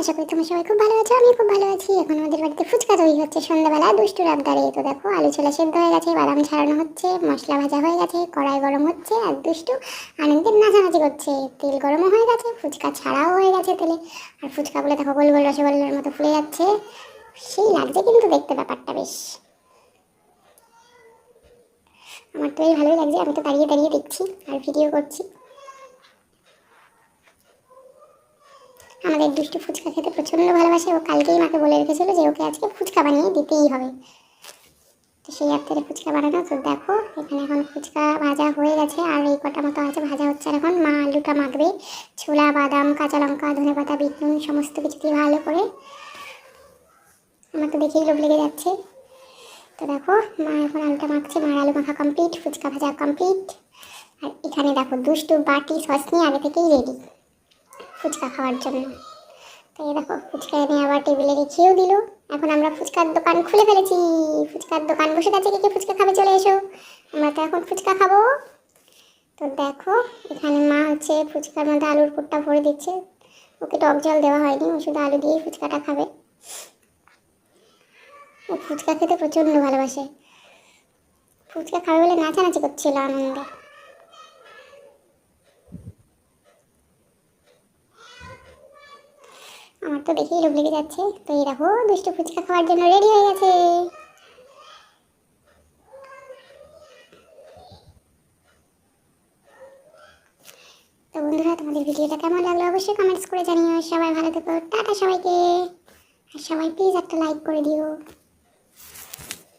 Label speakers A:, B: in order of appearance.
A: আশা করি তোমার সবাই খুব ভালো আছো আমি খুব ভালো আছি। এখন আমাদের বাড়িতে ফুচকা তৈরি হচ্ছে সন্ধ্যাবেলা দুষ্টুর আবদারে তো দেখো, আলু ছোলা সেদ্ধ হয়ে গেছে, বাদাম ছাড়ানো হচ্ছে, মশলা ভাজা হয়ে গেছে, কড়াই গরম হচ্ছে, আর দুষ্টু আনন্দের নাচানাচি করছে। তেল গরমও হয়ে গেছে, ফুচকা ছাড়াও হয়ে গেছে তেলে। আর ফুচকাগুলো দেখো, গোল গোল রসগোল্লার মতো ফুলে যাচ্ছে। সেই লাগছে কিন্তু দেখতে ব্যাপারটা বেশ। আমার তো এই ভালোই লাগছে, আমি তো দাঁড়িয়ে দাঁড়িয়ে দেখছি আর ভিডিও করছি। আমাদের দুষ্টু ফুচকা খেতে প্রচণ্ড ভালোবাসে। ও কালকেই মাকে বলে রেখেছিল যে ওকে আজকে ফুচকা বানিয়ে দিতেই হবে। তো সেই অর্থে ফুচকা বানানো। তো দেখো, এখানে এখন ফুচকা ভাজা হয়ে গেছে আর এই কটা মতো আছে ভাজা হচ্ছে। এখন মা আলুটা মাখবে। ছোলা, বাদাম, কাঁচা লঙ্কা, ধনে পাতা বিট সমস্ত কিছু দিয়ে ভালো করে। আমার তো দেখেই লোভ লেগে যাচ্ছে। তো দেখো, মা এখন আলুটা মাখছে। মার আলু মাখা কমপ্লিট ফুচকা ভাজা কমপ্লিট আর এখানে দেখো, দুষ্টু বাটি সস নিয়ে আগে থেকেই রেডি ফুচকা খাওয়ার জন্য। তো দেখো, ফুচকা এনে আবার টেবিলে রেখেও দিল। এখন আমরা ফুচকার দোকান খুলে ফেলেছি। ফুচকার দোকান বসে গেছে, কে কে ফুচকা খাবে চলে এসো। আমরা তো এখন ফুচকা খাব। তো দেখো, এখানে মা হচ্ছে ফুচকার মধ্যে আলুর পুরটা ভরে দিচ্ছে। ওকে টক জল দেওয়া হয়নি, ও শুধু আলু দিয়েই ফুচকাটা খাবে। ও ফুচকা খেতে প্রচণ্ড ভালোবাসে। ফুচকা খাবে বলে নাচানাচি করছিল আনন্দে। আমার তো দেখেই লোভ লেগে যাচ্ছে। তো এই দেখো, দুষ্টু ফুচকা খাওয়ার জন্য রেডি হয়ে গেছে। তো বন্ধুরা, তোমাদের ভিডিওটা কেমন লাগল অবশ্যই কমেন্টস করে জানিও। সবাই ভালো থেকো। টাটা সবাইকে। আর সবাই প্লিজ একটা লাইক করে দিও।